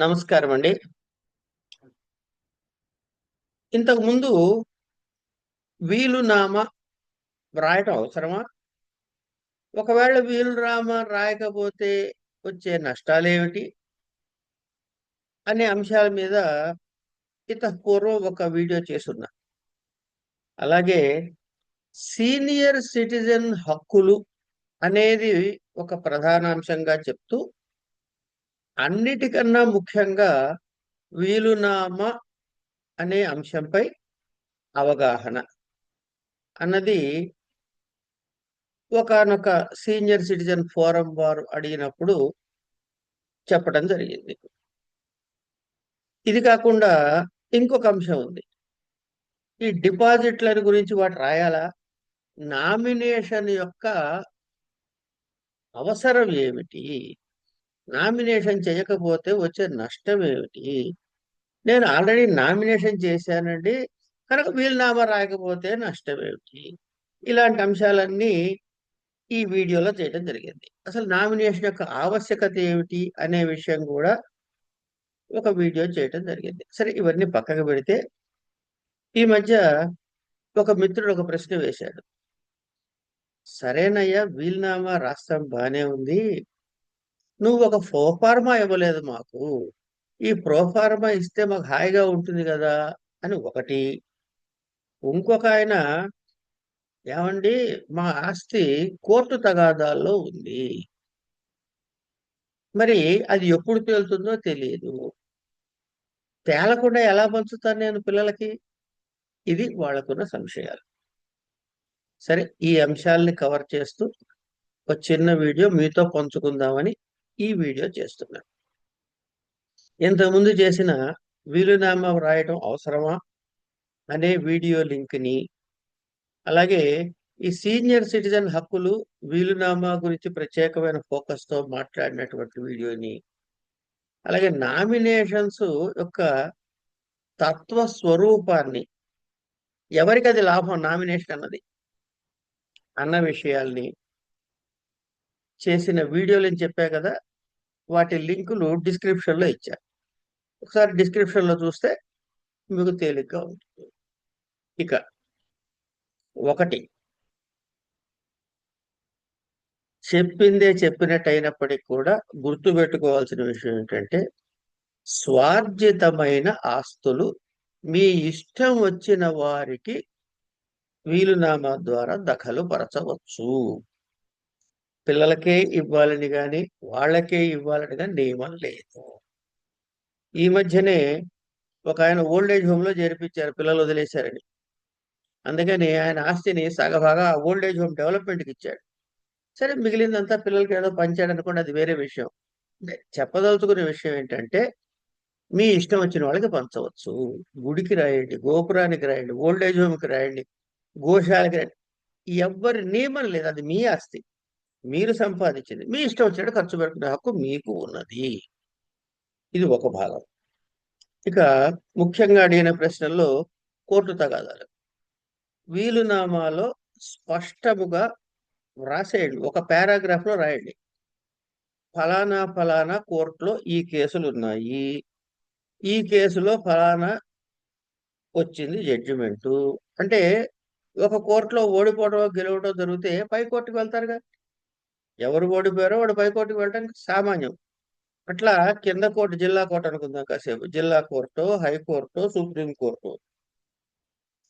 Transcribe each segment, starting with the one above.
నమస్కారం అండి ఇంతకు ముందు వీలునామ వ్రాయటం అవసరమా? ఒకవేళ వీలునామ రాయకపోతే వచ్చే నష్టాలేమిటి? అనే అంశాల మీద ఇత పూర్వం ఒక వీడియో చేస్తున్నా అలాగే సీనియర్ సిటిజన్ హక్కులు అనేది ఒక ప్రధాన అంశంగా చెప్తూ అన్నిటికన్నా ముఖ్యంగా వీలునామ అనే అంశంపై అవగాహన అన్నది ఒకనొక సీనియర్ సిటిజన్ ఫోరం వారు అడిగినప్పుడు చెప్పడం జరిగింది. ఇది కాకుండా ఇంకొక అంశం ఉంది. ఈ డిపాజిట్ల గురించి వాటి రాయాలా? నామినేషన్ యొక్క అవసరం ఏమిటి? నామినేషన్ చేయకపోతే వచ్చే నష్టం ఏమిటి? నేను ఆల్రెడీ నామినేషన్ చేశానండి కనుక వీలునామా రాయకపోతే నష్టం ఏమిటి? ఇలాంటి అంశాలన్నీ ఈ వీడియోలో చేయడం జరిగింది. అసలు నామినేషన్ యొక్క ఆవశ్యకత ఏమిటి అనే విషయం కూడా ఒక వీడియో చేయడం జరిగింది. సరే ఇవన్నీ పక్కకు పెడితే ఈ మధ్య ఒక మిత్రుడు ఒక ప్రశ్న వేశాడు. సరేనయ్యా వీలునామా రాష్ట్రం బానే ఉంది. నువ్వు ఒక ప్రోఫార్మా ఇవ్వలేదు మాకు. ఈ ప్రోఫార్మా ఇస్తే మాకు హాయిగా ఉంటుంది కదా అని ఒకటి. ఇంకొక ఆయన ఏమండి మా ఆస్తి కోర్టు తగాదాల్లో ఉంది. మరి అది ఎప్పుడు తేలుతుందో తెలియదు. తేలకుండా ఎలా పంచుతాను నేను పిల్లలకి? ఇది వాళ్ళకున్న సంశయాలు. సరే ఈ అంశాలని కవర్ చేస్తూ ఒక చిన్న వీడియో మీతో పంచుకుందామని ఈ వీడియో చేస్తున్నాను ఇంతకుముందు చేసిన వీలునామా వ్రాయటం అవసరమా అనే వీడియో లింక్ని అలాగే ఈ సీనియర్ సిటిజన్ హక్కులు వీలునామా గురించి ప్రత్యేకమైన ఫోకస్తో మాట్లాడినటువంటి వీడియోని అలాగే నామినేషన్స్ యొక్క తత్వ స్వరూపాన్ని ఎవరికి అది లాభం నామినేషన్ అన్నది అన్న విషయాల్ని చేసిన వీడియోలు చెప్పా కదా వాటి లింకులు డిస్క్రిప్షన్లో ఇచ్చారు. ఒకసారి డిస్క్రిప్షన్లో చూస్తే మీకు తేలిగ్గా ఉంటుంది. ఇక ఒకటి. చెప్పిందే చెప్పినట్టయినప్పటికీ కూడా గుర్తుపెట్టుకోవాల్సిన విషయం ఏంటంటే స్వార్జితమైన ఆస్తులు మీ ఇష్టం వచ్చిన వారికి వీలునామా ద్వారా దఖలు పరచవచ్చు పిల్లలకే ఇవ్వాలని కానీ వాళ్ళకే ఇవ్వాలని కానీ నియమం లేదు. ఈ మధ్యనే ఒక ఆయన ఓల్డ్ ఏజ్ హోమ్లో చేర్పించారు పిల్లలు వదిలేశారని. అందుకని ఆయన ఆస్తిని సగభాగా ఓల్డ్ ఏజ్ హోమ్ డెవలప్మెంట్కి ఇచ్చాడు. సరే మిగిలిందంతా పిల్లలకి ఏదో పంచాడు అనుకోండి అది వేరే విషయం. చెప్పదలుచుకునే విషయం ఏంటంటే మీ ఇష్టం వచ్చిన వాళ్ళకి పంచవచ్చు. గుడికి రాయండి గోపురానికి రాయండి ఓల్డ్ ఏజ్ హోమ్కి రాయండి గోశాలకి రాయండి. ఎవ్వరి నియమం లేదు అది మీ ఆస్తి. మీరు సంపాదించింది మీ ఇష్టం వచ్చినట్టు ఖర్చు పెట్టుకునే హక్కు మీకు ఉన్నది. ఇది ఒక భాగం. ఇక ముఖ్యంగా అడిగిన ప్రశ్నల్లో కోర్టు తగాదాలు. వీలునామాలో స్పష్టముగా వ్రాసేయండి ఒక పారాగ్రాఫ్లో రాయండి. ఫలానా ఫలానా కోర్టులో ఈ కేసులు ఉన్నాయి. ఈ కేసులో ఫలానా వచ్చింది జడ్జిమెంటు. అంటే ఒక కోర్టులో ఓడిపోవడం గెలవడం జరిగితే పై కోర్టుకు వెళ్తారుగా. ఎవరు ఓడిపోయారో వాడు పై వెళ్ళడానికి సామాన్యం. అట్లా కింద కోర్టు జిల్లా కోర్టు అనుకుందాం కాసేపు. జిల్లా కోర్టు హైకోర్టు సుప్రీం కోర్టు.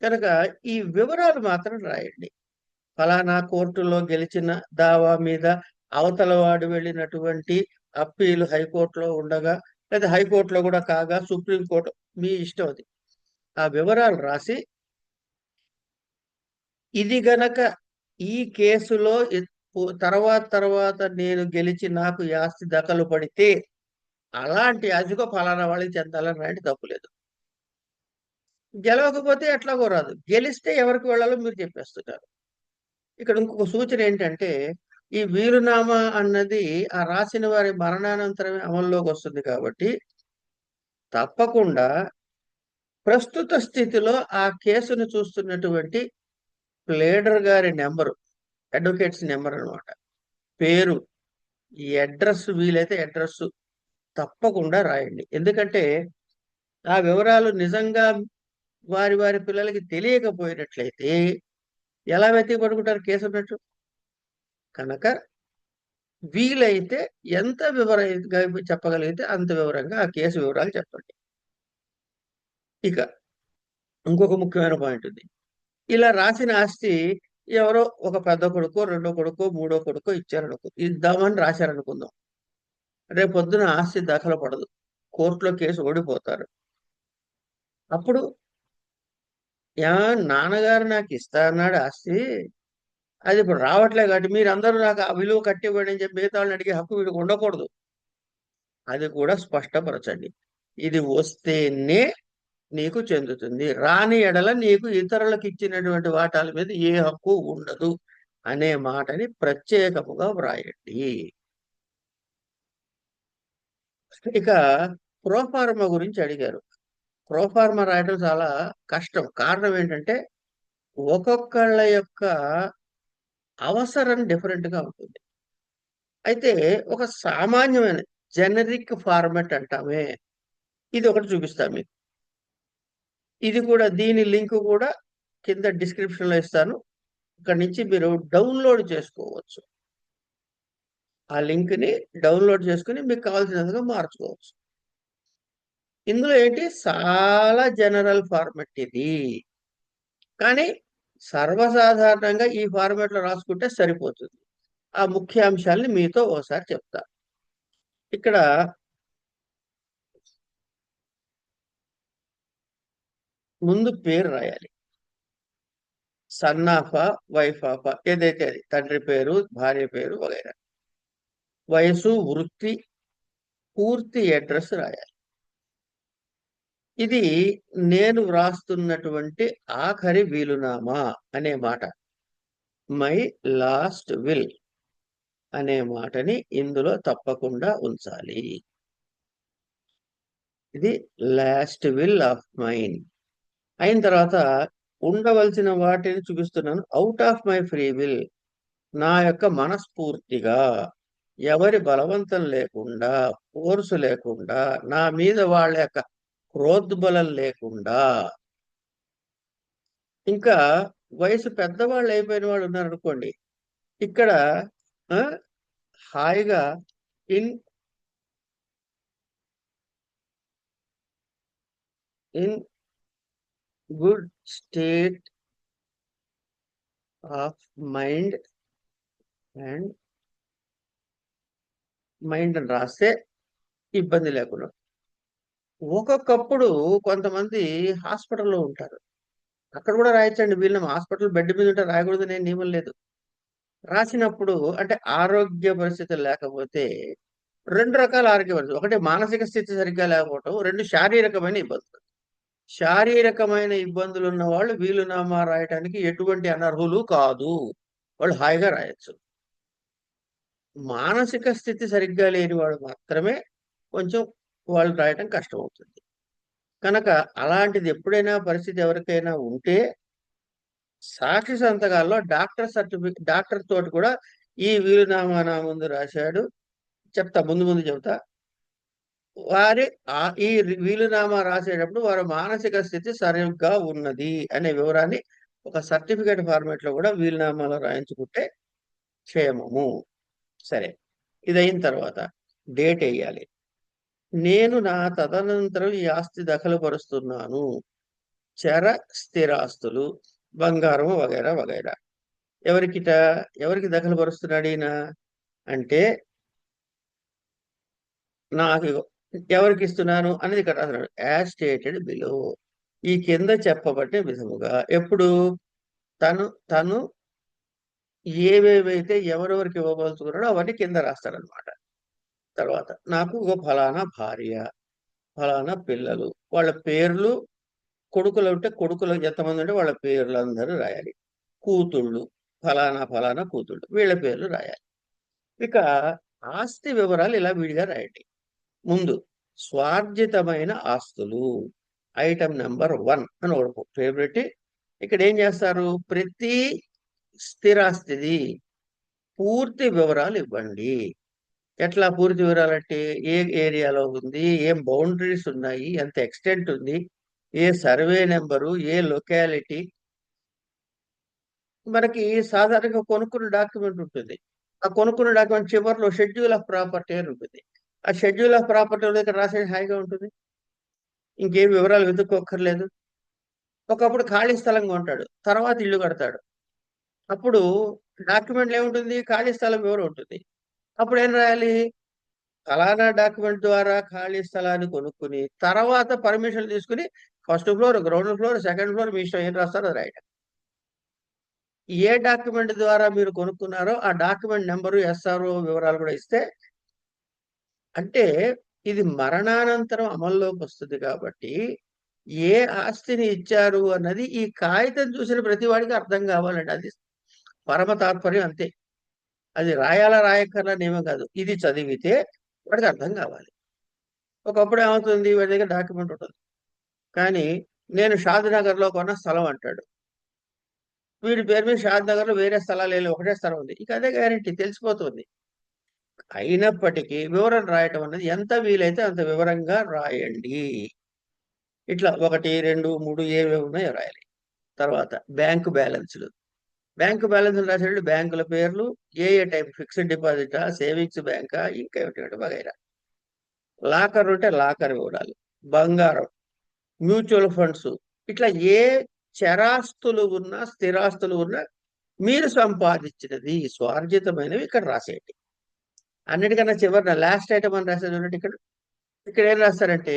కనుక ఈ వివరాలు మాత్రం రాయండి. ఫలానా కోర్టులో గెలిచిన దావా మీద అవతల వాడు వెళ్ళినటువంటి అప్పీలు హైకోర్టులో ఉండగా లేదా హైకోర్టులో కూడా కాగా సుప్రీంకోర్టు మీ ఇష్టం అది. ఆ వివరాలు రాసి ఇది గనక ఈ కేసులో తర్వాత తర్వాత నేను గెలిచి నాకు ఆస్తి దఖలు పడితే అలాంటి అదిగో ఫలానా వాళ్ళకి చెందాలని తప్పు తప్పులేదు గెలవకపోతే ఎట్లాగో రాదు. గెలిస్తే ఎవరికి వెళ్ళాలో మీరు చెప్పేస్తున్నారు. ఇక్కడ ఇంకొక సూచన ఏంటంటే ఈ వీరునామా అన్నది ఆ రాసిన వారి మరణానంతరమే అమల్లోకి వస్తుంది కాబట్టి తప్పకుండా ప్రస్తుత స్థితిలో ఆ కేసును చూస్తున్నటువంటి ప్లేడర్ గారి నెంబరు అడ్వకేట్స్ నెంబర్ అనమాట. పేరు ఈ అడ్రస్ వీలైతే అడ్రస్ తప్పకుండా రాయండి. ఎందుకంటే ఆ వివరాలు నిజంగా వారి వారి పిల్లలకి తెలియకపోయినట్లయితే ఎలా వెతికి పడుకుంటారు కేసు ఉన్నట్టు కనుక వీలైతే ఎంత వివరంగా చెప్పగలిగితే అంత వివరంగా ఆ కేసు వివరాలు చెప్పండి. ఇక ఇంకొక ముఖ్యమైన పాయింట్ ఉంది. ఇలా రాసిన ఆస్తి ఎవరో ఒక పెద్ద కొడుకో రెండో కొడుకో మూడో కొడుకో ఇచ్చారనుకో ఇద్దామని రాశారనుకుందాం. రేపు పొద్దున ఆస్తి దాఖలు పడదు. కోర్టులో కేసు ఓడిపోతారు. అప్పుడు యా నాన్నగారు నాకు ఇస్తా అన్నాడు ఆస్తి అది ఇప్పుడు రావట్లే కాబట్టి మీరందరూ నాకు ఆ విలువ కట్టివ్వండి అని చెప్పి మిగతా వాళ్ళని అడిగే హక్కు వీడికి ఉండకూడదు. అది కూడా స్పష్టపరచండి. ఇది వస్తేనే నీకు చెందుతుంది. రాని ఎడల నీకు ఇతరులకు ఇచ్చినటువంటి వాటాల మీద ఏ హక్కు ఉండదు అనే మాటని ప్రత్యేకముగా వ్రాయండి. ఇక ప్రోఫార్మా గురించి అడిగారు. ప్రోఫార్మా రాయడం చాలా కష్టం. కారణం ఏంటంటే ఒక్కొక్కళ్ళ యొక్క అవసరం డిఫరెంట్గా ఉంటుంది. అయితే ఒక సామాన్యమైన జనరిక్ ఫార్మాట్ అంటామే. ఇది ఒకటి చూపిస్తాం మీకు. ఇది కూడా దీని లింక్ కూడా కింద డిస్క్రిప్షన్లో ఇస్తాను. ఇక్కడ నుంచి మీరు డౌన్లోడ్ చేసుకోవచ్చు. ఆ లింక్ని డౌన్లోడ్ చేసుకుని మీకు కావాల్సినందుగా మార్చుకోవచ్చు. ఇందులో ఏంటి? చాలా జనరల్ ఫార్మెట్ ఇది. కానీ సర్వసాధారణంగా ఈ ఫార్మెట్లో రాసుకుంటే సరిపోతుంది. ఆ ముఖ్య అంశాలని మీతో ఒకసారి చెప్తా. ఇక్కడ ముందు పేరు రాయాలి. సన్నాఫా ఆఫ్ వైఫ్ ఏదైతే అది తండ్రి పేరు భార్య పేరు వగైరా. వయసు వృత్తి పూర్తి అడ్రస్ రాయాలి. ఇది నేను వ్రాస్తున్నటువంటి ఆఖరి వీలునామా అనే మాట. మై లాస్ట్ విల్ అనే మాటని ఇందులో తప్పకుండా ఉంచాలి. ఇది లాస్ట్ విల్ ఆఫ్ మైండ్ అయిన తర్వాత ఉండవలసిన వాటిని చూపిస్తున్నాను. Out of my free will నా యొక్క మనస్ఫూర్తిగా ఎవరి బలవంతం లేకుండా ఫోర్సు లేకుండా నా మీద వాళ్ళ యొక్క క్రోద్బలం లేకుండా. ఇంకా వయసు పెద్దవాళ్ళు అయిపోయిన వాళ్ళు ఉన్నారనుకోండి ఇక్కడ హాయిగా in in good state of mind and mind అని రాస్తే ఇబ్బంది లేకుండా. ఒక్కొక్కప్పుడు కొంతమంది హాస్పిటల్లో ఉంటారు. అక్కడ కూడా రాయొచ్చండి వీళ్ళని హాస్పిటల్ బెడ్ మీద ఉంటే రాయకూడదు నేను నియమం లేదు. రాసినప్పుడు అంటే ఆరోగ్య పరిస్థితులు లేకపోతే రెండు రకాల ఆరోగ్య పరిస్థితులు. ఒకటి మానసిక స్థితి సరిగ్గా లేకపోవటం రెండు శారీరకమైన ఇబ్బందులు. శారీరకమైన ఇబ్బందులు ఉన్న వాళ్ళు వీలునామా రాయటానికి ఎటువంటి అనర్హులు కాదు. వాళ్ళు హాయిగా రాయొచ్చు. మానసిక స్థితి సరిగ్గా లేని వాడు మాత్రమే కొంచెం వాళ్ళు రాయటం కష్టం అవుతుంది కనుక అలాంటిది ఎప్పుడైనా పరిస్థితి ఎవరికైనా ఉంటే సాక్షి సంతకాల్లో డాక్టర్ సర్టిఫికేట్ డాక్టర్ తోటి కూడా ఈ వీలునామా నా ముందు రాశాడు చెప్తా ముందు ముందు చెప్తా వారి ఈ వీలునామా రాసేటప్పుడు వారి మానసిక స్థితి సరిగ్గా ఉన్నది అనే వివరాన్ని ఒక సర్టిఫికేట్ ఫార్మేట్లో కూడా వీలునామాలో రాయించుకుంటే క్షేమము. సరే ఇది అయిన తర్వాత డేట్ వేయాలి నేను నా తదనంతరం ఈ ఆస్తి దఖలుపరుస్తున్నాను. చర స్థిరాస్తులు బంగారం వగైరా వగైరా. ఎవరికిట ఎవరికి దఖలుపరుస్తున్నాడు ఈయన? అంటే నాకు ఎవరికి ఇస్తున్నాను అనేది ఇక్కడ రాస్తున్నాడు యాజ్ స్టేటెడ్ బిలో ఈ కింద చెప్పబడిన విధముగా ఎప్పుడు? తను తను ఏవేవైతే ఎవరెవరికి ఇవ్వబోతున్నాడో అవన్నీ కింద రాస్తాడనమాట తర్వాత నాకు ఒక ఫలానా భార్య ఫలానా పిల్లలు వాళ్ళ పేర్లు కొడుకులు ఉంటే కొడుకులు ఎంతమంది ఉంటే వాళ్ళ పేర్లు అందరూ రాయాలి. కూతుళ్ళు ఫలానా ఫలానా కూతుళ్ళు వీళ్ళ పేర్లు రాయాలి. ఇక ఆస్తి వివరాలు ఇలా విడిగా రాయండి. ముందు స్వార్జితమైన ఆస్తులు. ఐటమ్ నెంబర్ వన్ అని ఒక పేరు పెట్టి ఇక్కడ ఏం చేస్తారు? ప్రతి స్థిరాస్తిది పూర్తి వివరాలు ఇవ్వండి. ఎట్లా పూర్తి వివరాలు అంటే ఏ ఏరియాలో ఉంది? ఏం బౌండరీస్ ఉన్నాయి? ఎంత ఎక్స్టెంట్ ఉంది? ఏ సర్వే నెంబరు ఏ లొకాలిటీ మనకి సాధారణంగా కొనుక్కున్న డాక్యుమెంట్ ఉంటుంది. ఆ కొనుక్కున్న డాక్యుమెంట్ చివరిలో షెడ్యూల్ ఆఫ్ ప్రాపర్టీ అని ఉంటుంది. ఆ షెడ్యూల్ ఆఫ్ ప్రాపర్టీ ఇక్కడ రాసే హాయిగా ఉంటుంది. ఇంకేం వివరాలు వెతుక్కోక్కర్లేదు ఒకప్పుడు ఖాళీ స్థలంగా ఉంటాడు తర్వాత ఇల్లు కడతాడు. అప్పుడు డాక్యుమెంట్లు ఏముంటుంది? ఖాళీ స్థలం వివరం ఉంటుంది? అప్పుడు ఏం రాయాలి? ఫలానా డాక్యుమెంట్ ద్వారా ఖాళీ స్థలాన్ని కొనుక్కుని తర్వాత పర్మిషన్ తీసుకుని first floor ground floor second floor మీ ఇష్టం ఏం రాస్తారో అది రాయడం ఏ డాక్యుమెంట్ ద్వారా మీరు కొనుక్కున్నారో ఆ డాక్యుమెంట్ నెంబరు ఎస్ఆర్ఓ వివరాలు కూడా ఇస్తే అంటే ఇది మరణానంతరం అమల్లోకి వస్తుంది కాబట్టి ఏ ఆస్తిని ఇచ్చారు అన్నది ఈ కాగితం చూసిన ప్రతి వాడికి అర్థం కావాలండి. అది పరమ తాత్పర్యం అంతే. అది రాయాలా రాయక్కర్లా నియమం కాదు. ఇది చదివితే వాడికి అర్థం కావాలి. ఒకప్పుడు ఏమవుతుంది? వాడి దగ్గర డాక్యుమెంట్ ఉంటుంది. కానీ నేను షాద్ నగర్లో కొన్న స్థలం అంటాడు. వీడి పేరు మీద షాద్ నగర్లో వేరే స్థలాలు వెళ్ళి ఒకటే స్థలం ఉంది. ఇక అదే గ్యారంటీ. తెలిసిపోతుంది. అయినప్పటికీ వివరణ రాయటం అనేది ఎంత వీలైతే అంత వివరంగా రాయండి. ఇట్లా ఒకటి రెండు మూడు ఏవేవి ఉన్నాయో రాయాలి. తర్వాత బ్యాంకు బ్యాలెన్స్లు. బ్యాంకు బ్యాలెన్స్ రాసేటప్పుడు బ్యాంకుల పేర్లు ఏ ఏ టైప్ ఫిక్స్డ్ డిపాజిటా సేవింగ్స్ బ్యాంకా ఇంకా ఏమిటి వగైరా. లాకర్ ఉంటే లాకర్ వివరాలు. బంగారం మ్యూచువల్ ఫండ్స్. ఇట్లా ఏ చరాస్తులు ఉన్నా స్థిరాస్తులు ఉన్నా మీరు సంపాదించినది స్వార్జితమైనవి ఇక్కడ రాసేయండి. అన్నిటికన్నా చివరిన లాస్ట్ ఐటమ్ అని రాసేది చూడండి ఇక్కడ. ఇక్కడ ఏం రాస్తారంటే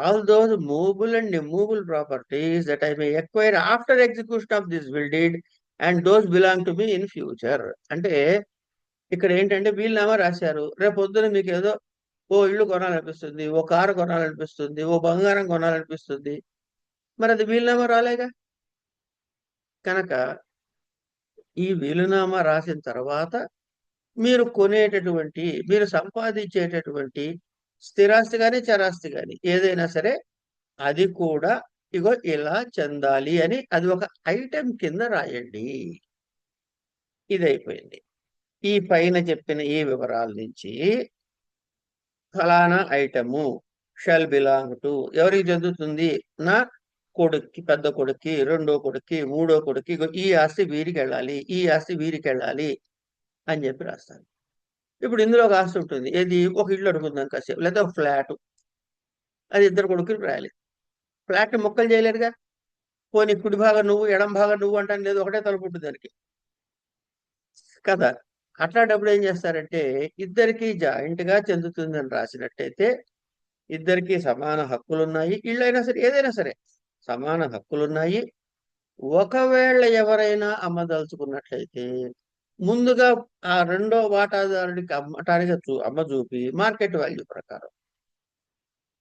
all those movable and immovable properties that I may acquire after execution of this will deed and those belong to me in future అంటే ఇక్కడ ఏంటంటే వీళ్ళనామా రాశారు రేపు పొద్దున మీకు ఏదో ఓ ఇల్లు కొనాలనిపిస్తుంది ఓ కారు కొనాలనిపిస్తుంది ఓ బంగారం కొనాలనిపిస్తుంది. మరి అది వీలునామా రాలేగా? కనుక ఈ వీలునామా రాసిన తర్వాత మీరు కొనేటటువంటి మీరు సంపాదించేటటువంటి స్థిరాస్తి కానీ చరాస్తి కానీ ఏదైనా సరే అది కూడా ఇగో ఇలా చెందాలి అని అది ఒక ఐటెం కింద రాయండి. ఇది అయిపోయింది ఈ పైన చెప్పిన ఈ వివరాల నుంచి ఫలానా ఐటము షెల్ బిలాంగ్ టు ఎవరికి చెందుతుంది? నా కొడుక్కి పెద్ద కొడుక్కి రెండో కొడుక్కి మూడో కొడుక్కి ఈ ఆస్తి వీరికి వెళ్ళాలి ఈ ఆస్తి వీరికి వెళ్ళాలి అని చెప్పి రాస్తాను ఇప్పుడు ఇందులో ఒక ఆస్తి ఉంటుంది. ఏది? ఒక ఇల్లు అడుగుందాం కాసేపు. లేదా ఒక ఫ్లాట్. అది ఇద్దరు కొడుకులు రాయాలి. ఫ్లాట్ మొక్కలు చేయలేరుగా పోనీ కుడి భాగం నువ్వు ఎడం భాగం నువ్వు అంటాను. లేదు ఒకటే తలుపు ఉంటుంది దానికి. కదా? అట్లాంటప్పుడు ఏం చేస్తారంటే ఇద్దరికి జాయింట్గా చెందుతుందని రాసినట్టయితే ఇద్దరికి సమాన హక్కులు ఉన్నాయి ఇళ్ళైనా సరే ఏదైనా సరే సమాన హక్కులు ఉన్నాయి ఒకవేళ ఎవరైనా అమ్మదలుచుకున్నట్లయితే ముందుగా ఆ రెండో వాటాదారుడికి అమ్మటానికి చూ అమ్మ చూపి మార్కెట్ వాల్యూ ప్రకారం.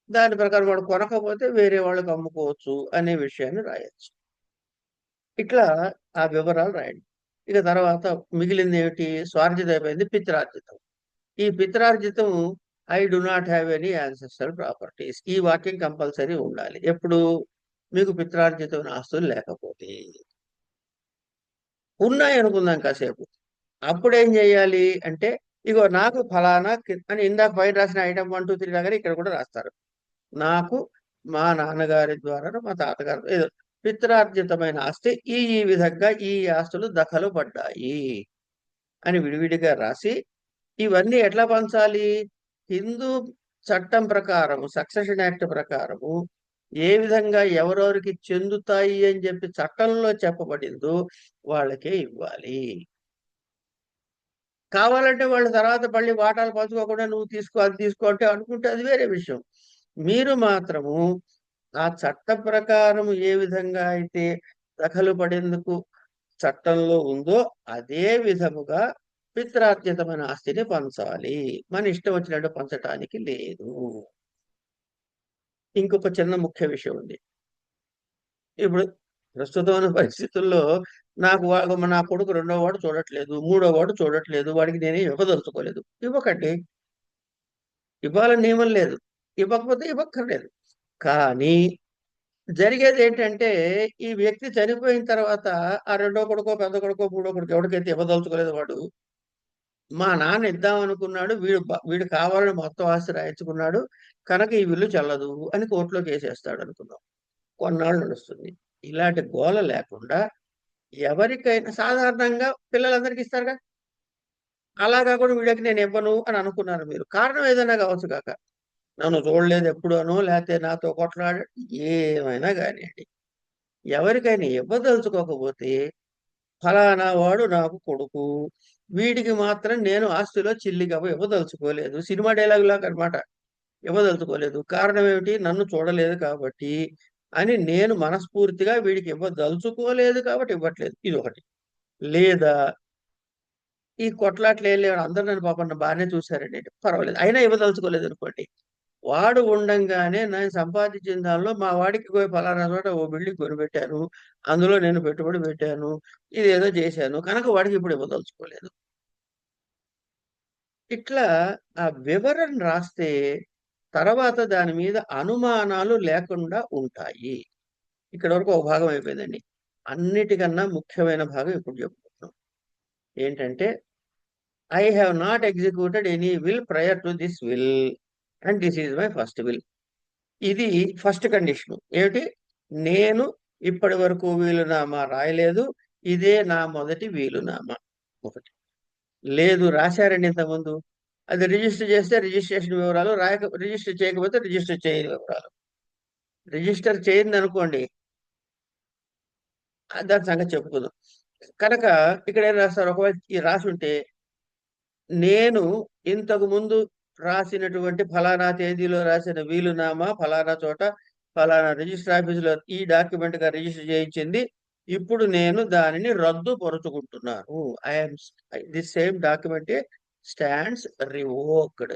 దాని ప్రకారం వాడు కొనకపోతే వేరే వాళ్ళకి అమ్ముకోవచ్చు అనే విషయాన్ని రాయొచ్చు. ఇట్లా ఆ వివరాలు రాయండి. ఇక తర్వాత మిగిలింది ఏమిటి? స్వార్జితం అయిపోయింది పిత్రార్జితం. ఈ పిత్రార్జితం I do not have any ancestor properties ఈ వాక్యం కంపల్సరీ ఉండాలి. ఎప్పుడు? మీకు పిత్రార్జితం ఆస్తులు లేకపోతే. ఉన్నాయి అనుకుందాం కాసేపు. అప్పుడు ఏం చేయాలి అంటే ఇగో నాకు ఫలానా అని ఇందాక పైన రాసిన ఐటమ్ వన్ టూ త్రీ లాగానే ఇక్కడ కూడా రాస్తారు. నాకు మా నాన్నగారి ద్వారా మా తాతగారి ఏదో పిత్రార్జితమైన ఆస్తి ఈ ఈ విధంగా ఈ ఆస్తులు దఖలు పడ్డాయి అని విడివిడిగా రాసి ఇవన్నీ ఎట్లా పంచాలి? హిందూ చట్టం ప్రకారము సక్సెషన్ యాక్ట్ ప్రకారము ఏ విధంగా ఎవరెవరికి చెందుతాయి అని చెప్పి చట్టంలో చెప్పబడిందో వాళ్ళకే ఇవ్వాలి. కావాలంటే వాళ్ళు తర్వాత మళ్ళీ వాటాలు పంచుకోకుండా నువ్వు తీసుకో అది తీసుకో అంటే అనుకుంటే అది వేరే విషయం. మీరు మాత్రము ఆ చట్ట ప్రకారం ఏ విధంగా అయితే దఖలు పడేందుకు చట్టంలో ఉందో అదే విధముగా పిత్రార్జితమైన ఆస్తిని పంచాలి. మన ఇష్టం వచ్చినట్టు పంచటానికి లేదు. ఇంకొక చిన్న ముఖ్య విషయం ఉంది. ఇప్పుడు ప్రస్తుతం ఉన్న పరిస్థితుల్లో నాకు వా- నా కొడుకు రెండో వాడు చూడట్లేదు మూడో వాడు చూడట్లేదు వాడికి నేనే ఇవ్వదలుచుకోలేదు ఇవ్వకండి. ఇవ్వాలని నియమం లేదు. ఇవ్వకపోతే ఇవ్వక్కర్లేదు కానీ జరిగేది ఏంటంటే ఈ వ్యక్తి చనిపోయిన తర్వాత ఆ రెండో కొడుకో పెద్ద కొడుకో మూడో కొడుకు ఎవరికైతే ఇవ్వదలుచుకోలేదు వాడు మా నాన్న ఇద్దాం అనుకున్నాడు వీడు వీడు కావాలని మొత్తం ఆస్తి రాయించుకున్నాడు కనుక ఈ విల్లు చల్లదు అని కోర్టులో కేసేస్తాడు అనుకున్నాం కొన్నాళ్ళు నడుస్తుంది. ఇలాంటి గోల లేకుండా ఎవరికైనా సాధారణంగా పిల్లలందరికీ ఇస్తారుగా? అలా కాకుండా వీడికి నేను ఇవ్వను అని అనుకున్నారు మీరు. కారణం ఏదైనా కావచ్చు కాక. నన్ను చూడలేదు ఎప్పుడూనో లేకపోతే నాతో కొట్లాడ ఏమైనా కానివ్వండి. ఎవరికైనా ఇవ్వదలుచుకోకపోతే ఫలానా వాడు నాకు కొడుకు. వీడికి మాత్రం నేను ఆస్తిలో చిల్లిగా ఇవ్వదలుచుకోలేదు. సినిమా డైలాగ్ లాగా అనమాట ఇవ్వదలుచుకోలేదు. కారణం ఏమిటి? నన్ను చూడలేదు కాబట్టి అని నేను మనస్ఫూర్తిగా వీడికి ఇవ్వదలుచుకోలేదు కాబట్టి ఇవ్వట్లేదు. ఇది ఒకటి లేదా ఈ కొట్లాట్లు ఏం లేవు అందరు నన్ను పాపం బాగానే చూశారండి పర్వాలేదు. అయినా ఇవ్వదలుచుకోలేదు అనుకోండి. వాడు ఉండంగానే నేను సంపాదించిన దానిలో మా వాడికి పోయి ఫలానా చోట ఓ బిల్డింగ్ కొనిపెట్టాను. అందులో నేను పెట్టుబడి పెట్టాను. ఇదేదో చేశాను. కనుక వాడికి ఇప్పుడు ఇవ్వదలుచుకోలేదు. ఇట్లా ఆ వివరణ రాస్తే తర్వాత దాని మీద అనుమానాలు లేకుండా ఉంటాయి. ఇక్కడ వరకు ఒక భాగం అయిపోయిందండి. అన్నిటికన్నా ముఖ్యమైన భాగం ఇప్పుడు చెప్పుకుంటున్నాం. ఏంటంటే I have not executed any will prior to this will and this is my first will ఇది ఫస్ట్ కండిషన్ ఏమిటి? నేను ఇప్పటి వరకు వీలునామా రాయలేదు. ఇదే నా మొదటి వీలునామా. ఒకటి. లేదు రాశారండి ఇంతకుముందు? అది రిజిస్టర్ చేస్తే రిజిస్ట్రేషన్ వివరాలు రాయక రిజిస్టర్ చేయకపోతే రిజిస్టర్ చేయని వివరాలు. రిజిస్టర్ చేయింది అనుకోండి దాని సంగతి చెప్పుకుందాం. కనుక ఇక్కడ ఏం రాస్తారు? ఒకవేళ ఈ రాసి ఉంటే నేను ఇంతకు ముందు రాసినటువంటి ఫలానా తేదీలో రాసిన వీలునామా ఫలానా చోట ఫలానా రిజిస్టర్ ఆఫీసులో ఈ డాక్యుమెంట్గా రిజిస్టర్ చేయించింది ఇప్పుడు నేను దానిని రద్దు పరుచుకుంటున్నాను. ఐఎమ్ ది సేమ్ డాక్యుమెంటే స్టాండ్స్ రివోక్డ్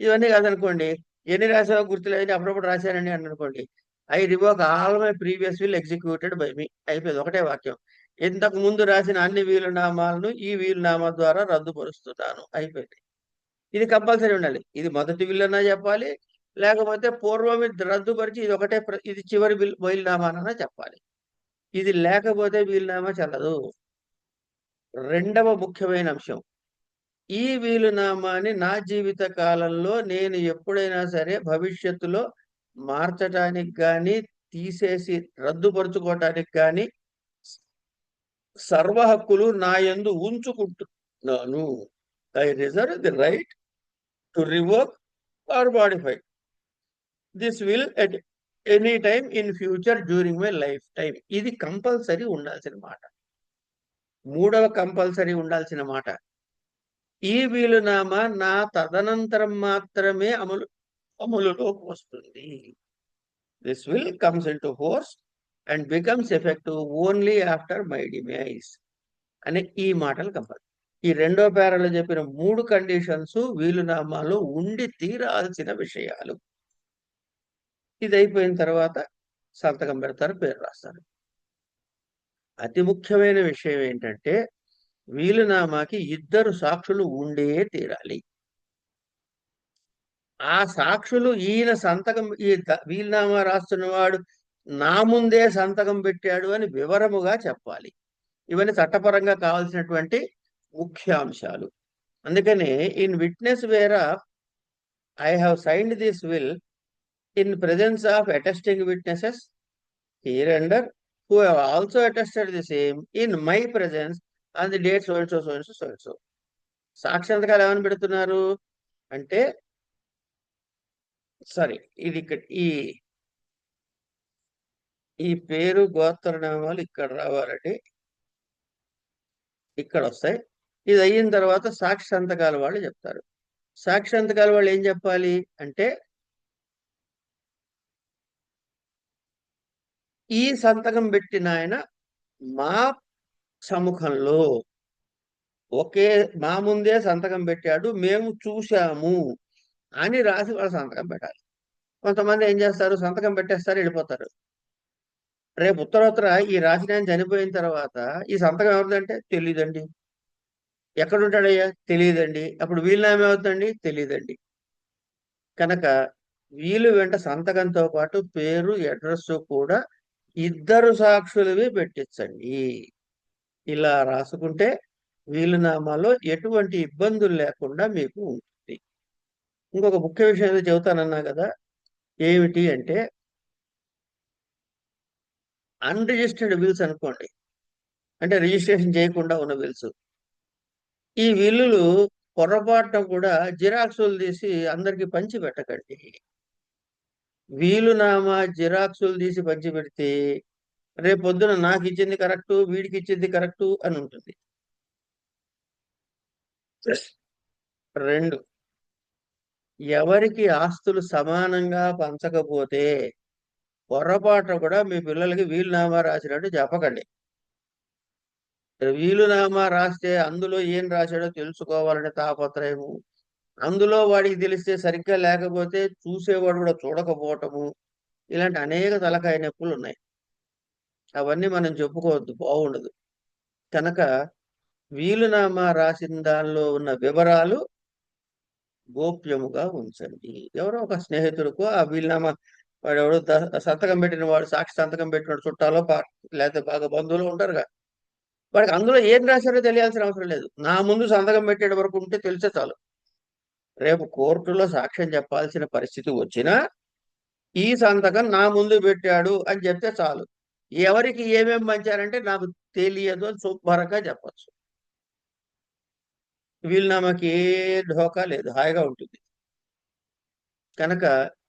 ఇవన్నీ కాదనుకోండి. ఎన్ని రాసావో గుర్తులేదు అప్పుడప్పుడు రాశానండి అని అనుకోండి I revoke all my previous will executed by me అయిపోయింది ఒకటే వాక్యం. ఇంతకు ముందు రాసిన అన్ని వీలునామాలను ఈ వీలునామా ద్వారా రద్దుపరుస్తున్నాను. అయిపోయింది. ఇది కంపల్సరీ ఉండాలి. ఇది మొదటి విల్ చెప్పాలి. లేకపోతే పూర్వం రద్దుపరిచి ఇది ఒకటే ఇది చివరి బిల్ వీలునామానన్నా చెప్పాలి. ఇది లేకపోతే వీలునామా చల్లదు. రెండవ ముఖ్యమైన అంశం. ఈ వీలునామాని నా జీవిత కాలంలో నేను ఎప్పుడైనా సరే భవిష్యత్తులో మార్చడానికి కానీ తీసేసి రద్దుపరుచుకోవటానికి కానీ సర్వ హక్కులు నా ఎందు ఉంచుకుంటున్నాను I reserve the right to revoke or modify. This will at any time in future during my life time ఇది కంపల్సరీ ఉండాల్సిన మాట. మూడవ కంపల్సరీ ఉండాల్సిన మాట. ఈ వీలునామా నా తదనంతరం మాత్రమే అమలు అమలులోకి వస్తుంది. This will comes into force and becomes effective only after my demise అనే ఈ మాటలు కంపల్సరీ. ఈ రెండో పేరలో చెప్పిన మూడు కండిషన్స్ వీలునామాలో ఉండి తీరాల్సిన విషయాలు. ఇది అయిపోయిన తర్వాత సంతకం పెడతారు పేరు రాస్తారు. అతి ముఖ్యమైన విషయం ఏంటంటే వీలునామాకి ఇద్దరు సాక్షులు ఉండే తీరాలి. ఆ సాక్షులు ఈయన సంతకం ఈ వీలునామా రాస్తున్నవాడు నా ముందే సంతకం పెట్టాడు అని వివరముగా చెప్పాలి. ఇవన్నీ చట్టపరంగా కావాల్సినటువంటి ముఖ్యాంశాలు. అందుకని in witness whereof I have signed this will in presence of attesting witnesses hereunder under who have also attested the same in my presence on the date so so so so so సాక్షాత్కాలు ఏమని పెడుతున్నారు? అంటే sorry ఇది ఇక్కడ ఈ ఈ పేరు గోత్రనామాలు ఇక్కడ రావాలండి. ఇక్కడ వస్తాయి. ఇది అయిన తర్వాత సాక్షి సంతకాల వాళ్ళు చెప్తారు. సాక్షి సంతకాల వాళ్ళు ఏం చెప్పాలి? అంటే ఈ సంతకం పెట్టిన ఆయన మా సముఖంలో ఒకే మా ముందే సంతకం పెట్టాడు మేము చూశాము అని రాసి వాళ్ళు సంతకం పెట్టాలి. కొంతమంది ఏం చేస్తారు? సంతకం పెట్టేస్తారు వెళ్ళిపోతారు. రేపు ఉత్తరోత్తర ఈ రాసిన చనిపోయిన తర్వాత ఈ సంతకం ఎవరిదంటే? తెలియదండి ఎక్కడుంటాడయ్యా? తెలియదండి అప్పుడు వీలునామా అవుతుందండి తెలియదండి కనుక వీలు వెంట సంతకంతో పాటు పేరు అడ్రస్ కూడా ఇద్దరు సాక్షులవి పెట్టించండి. ఇలా రాసుకుంటే వీలునామాలో ఎటువంటి ఇబ్బందులు లేకుండా మీకు ఉంటుంది. ఇంకొక ముఖ్య విషయం ఏదో చెబుతానన్నా కదా ఏమిటి అంటే అన్రిజిస్టర్డ్ బిల్స్ అనుకోండి. అంటే రిజిస్ట్రేషన్ చేయకుండా ఉన్న బిల్స్ ఈ బిల్లులు పొరపాటున కూడా జిరాక్సులు తీసి అందరికి పంచి పెట్టకండి వీలునామా జిరాక్సులు తీసి పంచి పెడితే రేపు పొద్దున నాకు ఇచ్చింది కరెక్టు వీడికి ఇచ్చింది కరెక్టు అని ఉంటుంది రెండు. ఎవరికి ఆస్తులు సమానంగా పంచకపోతే పొరపాటున కూడా మీ పిల్లలకి వీలునామా రాసినట్టు చెప్పకండి. వీలునామా రాస్తే అందులో ఏం రాశాడో తెలుసుకోవాలనే తాపత్రయము. అందులో వాడికి తెలిస్తే సరిగ్గా లేకపోతే చూసేవాడు కూడా చూడకపోవటము. ఇలాంటి అనేక తలకాయ నొప్పులు ఉన్నాయి అవన్నీ మనం చెప్పుకోవద్దు బాగుండదు. కనుక వీలునామా రాసిన దానిలో ఉన్న వివరాలు గోప్యముగా ఉంచండి. ఎవరో ఒక స్నేహితుడికో ఆ వీలునామా వాడు ఎవడో సంతకం పెట్టిన వాడు సాక్షి సంతకం పెట్టిన చుట్టాలో లేకపోతే బాగా బంధువులు ఉంటారుగా. వాడికి అందులో ఏం రాశారో తెలియాల్సిన అవసరం లేదు. నా ముందు సంతకం పెట్టేట వరకు ఉంటే తెలిసే చాలు. రేపు కోర్టులో సాక్ష్యం చెప్పాల్సిన పరిస్థితి వచ్చినా ఈ సంతకం నా ముందు పెట్టాడు అని చెప్తే చాలు. ఎవరికి ఏమేమి పంచారంటే నాకు తెలియదు అని శుభ్రంగా చెప్పచ్చు. వీలునామాకి ఏ ఢోకా లేదు హాయిగా ఉంటుంది. కనుక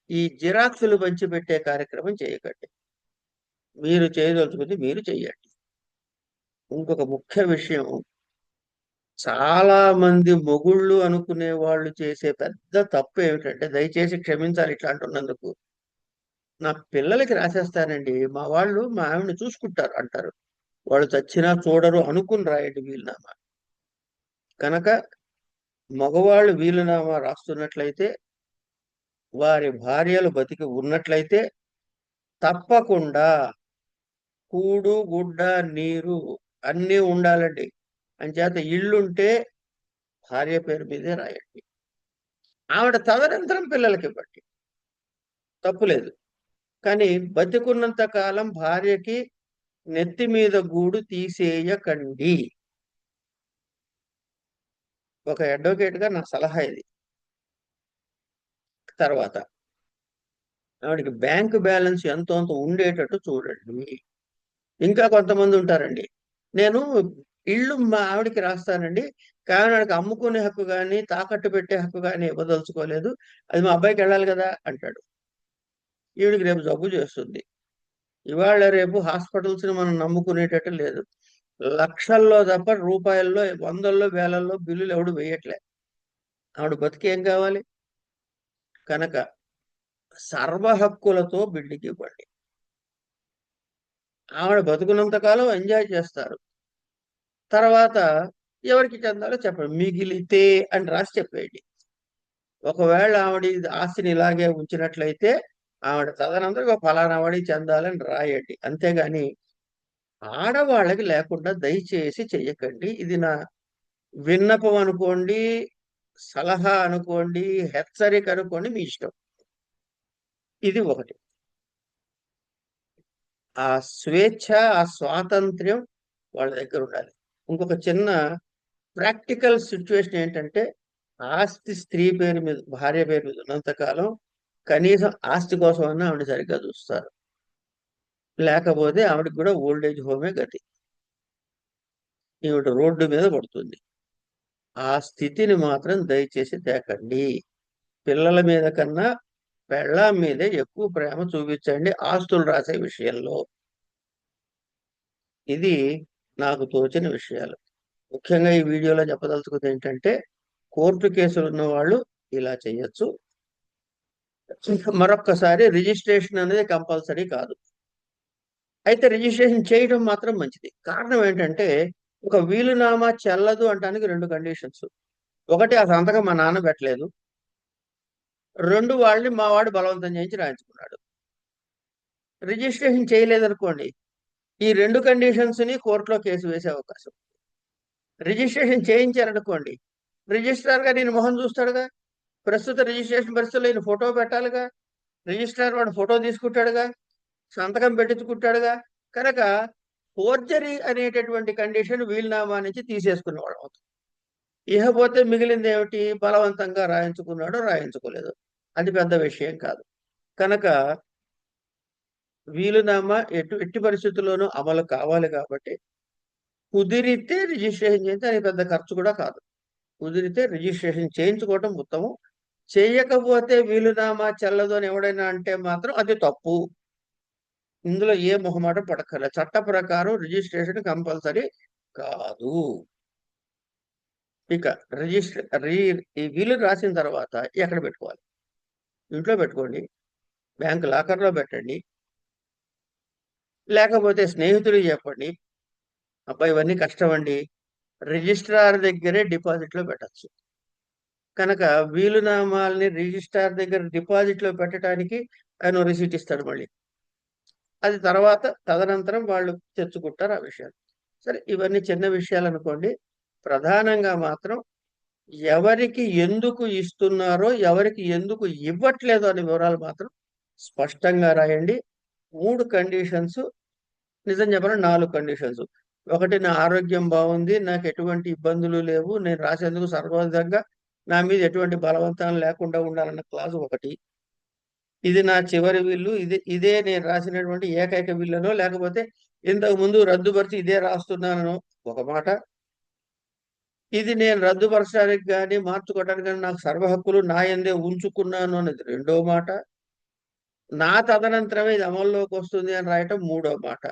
ఈ జిరాక్సులు పంచిపెట్టే కార్యక్రమం చేయకండి. మీరు చేయదలుచుకుంది మీరు చెయ్యండి. ఇంకొక ముఖ్య విషయం చాలా మంది మొగుళ్ళు అనుకునే వాళ్ళు చేసే పెద్ద తప్పు ఏమిటంటే దయచేసి క్షమించాలి ఇట్లా అంటున్నందుకు నా పిల్లలకి రాసేస్తానండి. మా వాళ్ళు మా ఆవిడని చూసుకుంటారు అంటారు. వాళ్ళు చచ్చినా చూడరు అనుకుని రాయండి వీలునామా. కనుక మగవాళ్ళు వీలునామా రాస్తున్నట్లయితే వారి భార్యలు బతికి ఉన్నట్లయితే తప్పకుండా కూడు గుడ్డ నీరు అన్నీ ఉండాలండి. అంచేత ఇల్లుంటే భార్య పేరు మీదే రాయండి. ఆవిడ తదనంతరం పిల్లలకి ఇవ్వండి. తప్పులేదు. కానీ బతికున్నంత కాలం భార్యకి నెత్తి మీద గూడు తీసేయకండి. ఒక అడ్వకేట్గా నా సలహా ఇది. తర్వాత ఆవిడకి బ్యాంక్ బ్యాలెన్స్ ఎంతో అంత ఉండేటట్టు చూడండి. ఇంకా కొంతమంది ఉంటారండి. నేను ఇల్లు మా ఆవిడకి రాస్తానండి. కానీ ఆవిడకి అమ్ముకునే హక్కు కానీ తాకట్టు పెట్టే హక్కు కానీ ఇవ్వదలుచుకోలేదు. అది మా అబ్బాయికి వెళ్ళాలి కదా అంటాడు. ఈవిడికి రేపు జబ్బు చేస్తుంది. ఇవాళ రేపు హాస్పిటల్స్ని మనం నమ్ముకునేటట్టు లేదు. లక్షల్లో తప్ప రూపాయల్లో వందల్లో వేలల్లో బిల్లులు ఎవడు వేయట్లే. ఆవిడ బతికి ఏం కావాలి? కనుక సర్వ హక్కులతో బిల్డింగ్ ఇవ్వండి. ఆవిడ బతుకున్నంత కాలం ఎంజాయ్ చేస్తారు. తర్వాత ఎవరికి చెందాలో చెప్పండి. మిగిలితే అని రాసి చెప్పేయండి. ఒకవేళ ఆవిడ ఆస్తిని ఇలాగే ఉంచినట్లయితే ఆవిడ తదనంతరం ఒక ఫలానా వాడి చెందాలని రాయండి. అంతేగాని ఆడవాళ్ళకి లేకుండా దయచేసి చెయ్యకండి. ఇది నా విన్నపం అనుకోండి సలహా అనుకోండి హెచ్చరిక అనుకోండి మీ ఇష్టం. ఇది ఒకటి. ఆ స్వేచ్ఛ ఆ స్వాతంత్ర్యం వాళ్ళ దగ్గర ఉండాలి. ఇంకొక చిన్న ప్రాక్టికల్ సిచ్యువేషన్ ఏంటంటే ఆస్తి స్త్రీ పేరు మీద భార్య పేరు మీద ఉన్నంతకాలం కనీసం ఆస్తి కోసం అన్నా ఆవిడ సరిగ్గా చూస్తారు. లేకపోతే ఆవిడకి కూడా ఓల్డ్ ఏజ్ హోమే గతి. ఈవిడ రోడ్డు మీద పడుతుంది. ఆ స్థితిని మాత్రం దయచేసి తేకండి. పిల్లల మీద కన్నా పెళ్ళ మీదే ఎక్కువ ప్రేమ చూపించండి ఆస్తులు రాసే విషయంలో. ఇది నాకు తోచిన విషయాలు. ముఖ్యంగా ఈ వీడియోలో చెప్పదలుచుకుంది ఏంటంటే కోర్టు కేసులు ఉన్న వాళ్ళు ఇలా చేయొచ్చు. మరొక్కసారి రిజిస్ట్రేషన్ అనేది కంపల్సరీ కాదు. అయితే రిజిస్ట్రేషన్ చేయడం మాత్రం మంచిది. కారణం ఏంటంటే ఒక వీలునామా చెల్లదు అంటానికి రెండు కండిషన్స్ ఒకటి ఆ సంతకం మా నాన్న పెట్టలేదు. రెండు వాళ్ళని మా వాడు బలవంతం చేయించి రాయించుకున్నాడు. రిజిస్ట్రేషన్ చేయలేదనుకోండి ఈ రెండు కండిషన్స్ని కోర్టులో కేసు వేసే అవకాశం. రిజిస్ట్రేషన్ చేయించారనుకోండి రిజిస్ట్రార్గా నేను మొహం చూస్తాడుగా? ప్రస్తుత రిజిస్ట్రేషన్ పరిస్థితుల్లో ఈయన ఫోటో పెట్టాలిగా? రిజిస్ట్రార్ వాడు ఫోటో తీసుకుంటాడుగా? సంతకం పెట్టించుకుంటాడుగా? కనుక ఫోర్జరీ అనేటటువంటి కండిషన్ వీలునామా నుంచి తీసేసుకునేవాడు అవుతుంది ఇకపోతే మిగిలింది ఏమిటి? బలవంతంగా రాయించుకున్నాడు రాయించుకోలేదు. అది పెద్ద విషయం కాదు. కనుక వీలునామా ఎటు ఎట్టి పరిస్థితుల్లోనూ అమలు కావాలి కాబట్టి కుదిరితే రిజిస్ట్రేషన్ చేస్తే అది పెద్ద ఖర్చు కూడా కాదు. కుదిరితే రిజిస్ట్రేషన్ చేయించుకోవటం ఉత్తమం. చేయకపోతే వీలునామా చెల్లదు అని ఎవడైనా అంటే మాత్రం అది తప్పు. ఇందులో ఏ మొహమాట పడకల చట్ట ప్రకారం రిజిస్ట్రేషన్ కంపల్సరీ కాదు. ఇక రిజిస్టర్ రీ ఈ వీలు రాసిన తర్వాత ఎక్కడ పెట్టుకోవాలి? ఇంట్లో పెట్టుకోండి. బ్యాంక్ లాకర్లో పెట్టండి. లేకపోతే స్నేహితులు చెప్పండి. అబ్బాయి ఇవన్నీ కష్టం అండి రిజిస్ట్రార్ దగ్గరే డిపాజిట్లో పెట్టచ్చు. కనుక వీలునామాల్ని రిజిస్ట్రార్ దగ్గర డిపాజిట్లో పెట్టడానికి ఆయన రిసీట్ ఇస్తాడు మళ్ళీ. అది తర్వాత తదనంతరం వాళ్ళు తెచ్చుకుంటారు ఆ విషయాలు. సరే ఇవన్నీ చిన్న విషయాలు అనుకోండి. ప్రధానంగా మాత్రం ఎవరికి ఎందుకు ఇస్తున్నారో ఎవరికి ఎందుకు ఇవ్వట్లేదో అనే వివరాలు మాత్రం స్పష్టంగా రాయండి. మూడు కండిషన్స్ నిజం చెప్పాలంటే నాలుగు కండిషన్స్. ఒకటి నా ఆరోగ్యం బాగుంది నాకు ఎటువంటి ఇబ్బందులు లేవు నేను రాసేందుకు సర్వవిధంగా నా మీద ఎటువంటి బలవంతం లేకుండా ఉండాలన్న క్లాజ్ ఒకటి. ఇది నా చివరి విల్లు ఇది ఇదే నేను రాసినటువంటి ఏకైక విల్లునో లేకపోతే ఇంతకు ముందు రద్దుపరిచి ఇదే రాస్తున్నానో ఒక మాట. ఇది నేను రద్దుపరచడానికి కానీ మార్చుకోవడానికి కానీ నాకు సర్వ హక్కులు నా ఎందే ఉంచుకున్నాను అనేది రెండో మాట. నా తదనంతరమే ఇది అమల్లోకి వస్తుంది అని రాయటం మూడో మాట.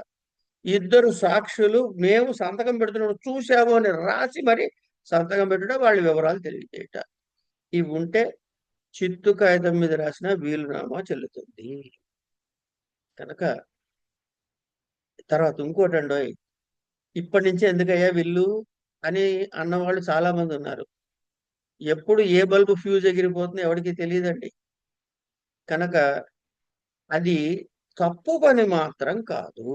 ఇద్దరు సాక్షులు మేము సంతకం పెడుతున్నాడు చూసాము అని రాసి మరి సంతకం పెట్టుట వాళ్ళ వివరాలు తెలియజేయట. ఇవి ఉంటే చిత్తు కాగితం మీద రాసిన వీలునామా చెల్లుతుంది. కనుక తర్వాత ఇంకోటి అండోయ్ ఇప్పటి నుంచి ఎందుకయ్యా వీళ్ళు అని అన్నవాళ్ళు చాలా మంది ఉన్నారు. ఎప్పుడు ఏ బల్బు ఫ్యూజ్ ఎగిరిపోతుందో ఎవరికి తెలియదండి. కనుక అది తప్పు పని మాత్రం కాదు.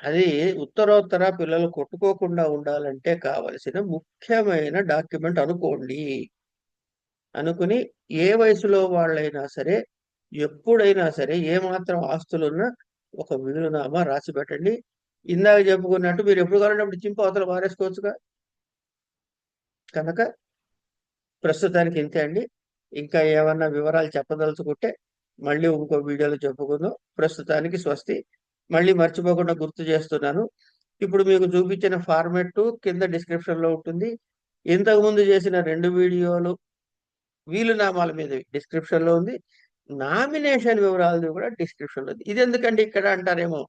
అది ఉత్తరోత్తర పిల్లలు కొట్టుకోకుండా ఉండాలంటే కావలసిన ముఖ్యమైన డాక్యుమెంట్ అనుకోండి. అనుకుని ఏ వయసులో వాళ్ళైనా సరే ఎప్పుడైనా సరే ఏమాత్రం ఆస్తులున్నా ఒక వీలునామా రాసి పెట్టండి. ఇందాక చెప్పుకున్నట్టు మీరు ఎప్పుడు కావాలంటే చింపు అవతల మారేసుకోవచ్చుగా కనుక ప్రస్తుతానికి ఇంతే అండి. ఇంకా ఏమన్నా వివరాలు చెప్పదలుచుకుంటే మళ్ళీ ఇంకో వీడియోలో చెప్పుకుందాం. ప్రస్తుతానికి స్వస్తి. మళ్ళీ మర్చిపోకుండా గుర్తు చేస్తున్నాను. ఇప్పుడు మీకు చూపించిన ఫార్మెట్ కింద డిస్క్రిప్షన్లో ఉంటుంది. ఇంతకు ముందు చేసిన రెండు వీడియోలు వీలునామాల మీద డిస్క్రిప్షన్లో ఉంది. నామినేషన్ వివరాలు కూడా డిస్క్రిప్షన్లో ఉంది. ఇది ఎందుకండి ఇక్కడ అంటారేమో?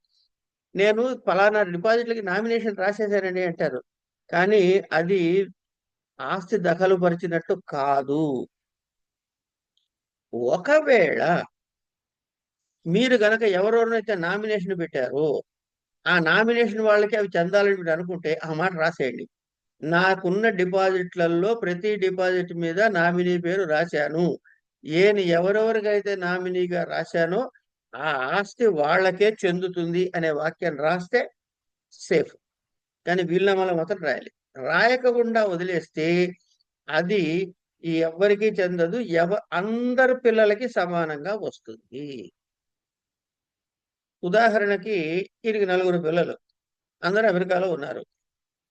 నేను ఫలానా డిపాజిట్లకి నామినేషన్ రాసేసానండి అంటారు. కానీ అది ఆస్తి దఖలు పరిచినట్టు కాదు. ఒకవేళ మీరు గనక ఎవరెవరినైతే నామినేషన్ పెట్టారో ఆ నామినేషన్ వాళ్ళకి అవి చెందాలని మీరు అనుకుంటే ఆ మాట రాసేయండి. నాకున్న డిపాజిట్లలో ప్రతి డిపాజిట్ మీద నామినీ పేరు రాశాను. ఏని ఎవరెవరికైతే నామినీగా రాశానో ఆ ఆస్తి వాళ్ళకే చెందుతుంది అనే వాక్యాన్ని రాస్తే సేఫ్. కానీ వీళ్ళ మాత్రం రాయాలి. రాయకుండా వదిలేస్తే అది ఎవరికి చెందదు ఎవ అందరి పిల్లలకి సమానంగా వస్తుంది. ఉదాహరణకి ఈయనకి నలుగురు పిల్లలు. అందరూ అమెరికాలో ఉన్నారు.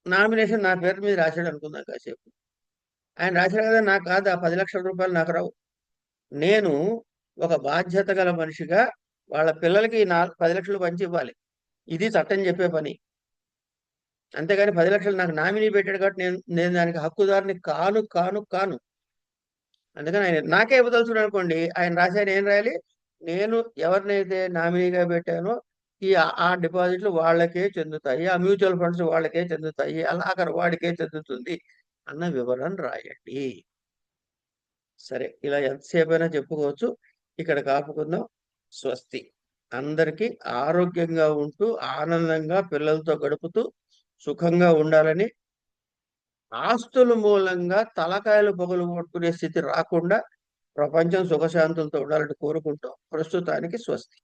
నామినేషన్ నా పేరు మీద రాశాడు అనుకుందాం కాసేపు. ఆయన రాశాడు కదా నాకు కాదు ఆ పది లక్షల రూపాయలు నాకు రావు. నేను ఒక బాధ్యత గల మనిషిగా వాళ్ళ పిల్లలకి నా పది లక్షలు పంచి ఇవ్వాలి. ఇది చట్టం చెప్పే పని. అంతేగాని పది లక్షలు నాకు నామినీ పెట్టాడు కాబట్టి నేను నేను దానికి హక్కుదారిని కాను కాను కాను. అందుకని ఆయన నాకే ఇవ్వదలుచుడు అనుకోండి ఆయన రాశాను ఏం రాయాలి? నేను ఎవరినైతే నామినీగా పెట్టానో ఈ ఆ డిపాజిట్లు వాళ్ళకే చెందుతాయి ఆ మ్యూచువల్ ఫండ్స్ వాళ్ళకే చెందుతాయి అలా అక్కడ వాడికే చెందుతుంది అన్న వివరణ రాయండి. సరే ఇలా ఎంతసేపు అయినా చెప్పుకోవచ్చు. ఇక్కడ కాపుకుందాం. స్వస్తి. అందరికీ ఆరోగ్యంగా ఉంటూ ఆనందంగా పిల్లలతో గడుపుతూ సుఖంగా ఉండాలని ఆస్తుల మూలంగా తలకాయలు పొగలు కొట్టుకునే స్థితి రాకుండా ప్రపంచం సుఖశాంతులతో ఉండాలని కోరుకుంటూ ప్రస్తుతానికి స్వస్తి.